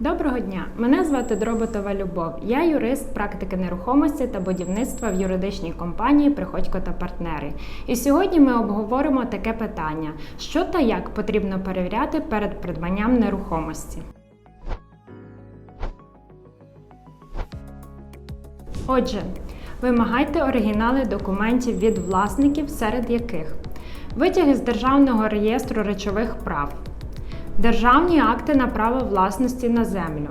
Доброго дня! Мене звати Дроботова Любов. Я юрист практики нерухомості та будівництва в юридичній компанії Приходько та партнери. І сьогодні ми обговоримо таке питання: що та як потрібно перевіряти перед придбанням нерухомості. Отже, вимагайте оригінали документів від власників, серед яких витяги з Державного реєстру речових прав, державні акти на право власності на землю,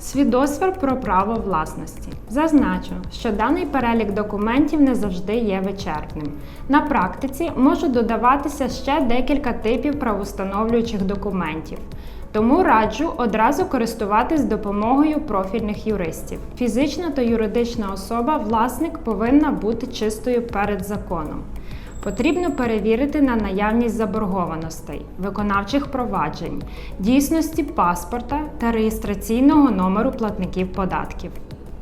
свідоцтво про право власності. Зазначу, що даний перелік документів не завжди є вичерпним. На практиці можуть додаватися ще декілька типів правоустановлюючих документів. Тому раджу одразу користуватись допомогою профільних юристів. Фізична та юридична особа, власник повинна бути чистою перед законом. Потрібно перевірити на наявність заборгованостей, виконавчих проваджень, дійсності паспорта та реєстраційного номеру платників податків.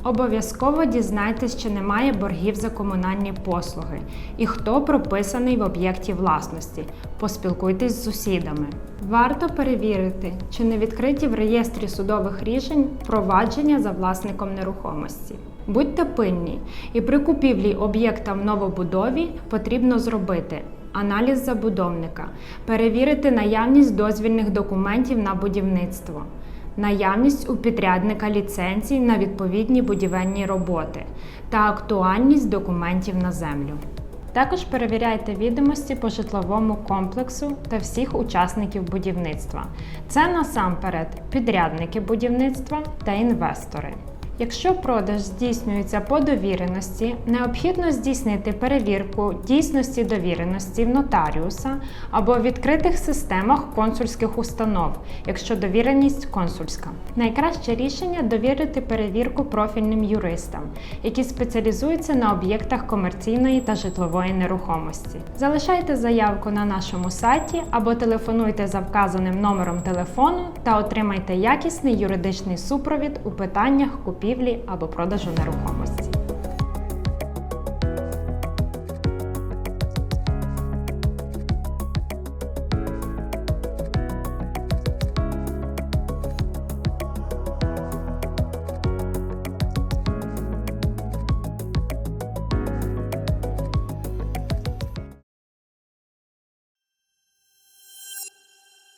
Обов'язково дізнайтесь, чи немає боргів за комунальні послуги і хто прописаний в об'єкті власності. Поспілкуйтесь з сусідами. Варто перевірити, чи не відкриті в реєстрі судових рішень провадження за власником нерухомості. Будьте пильні, і при купівлі об'єкта в новобудові потрібно зробити аналіз забудовника, перевірити наявність дозвільних документів на будівництво наявність у підрядника ліцензій на відповідні будівельні роботи та актуальність документів на землю. Також перевіряйте відомості по житловому комплексу та всіх учасників будівництва. Це насамперед підрядники будівництва та інвестори. Якщо продаж здійснюється по довіреності, необхідно здійснити перевірку дійсності довіреності в нотаріуса або в відкритих системах консульських установ, якщо довіреність консульська. Найкраще рішення довірити перевірку профільним юристам, які спеціалізуються на об'єктах комерційної та житлової нерухомості. Залишайте заявку на нашому сайті або телефонуйте за вказаним номером телефону та отримайте якісний юридичний супровід у питаннях купівлі або продажу нерухомості.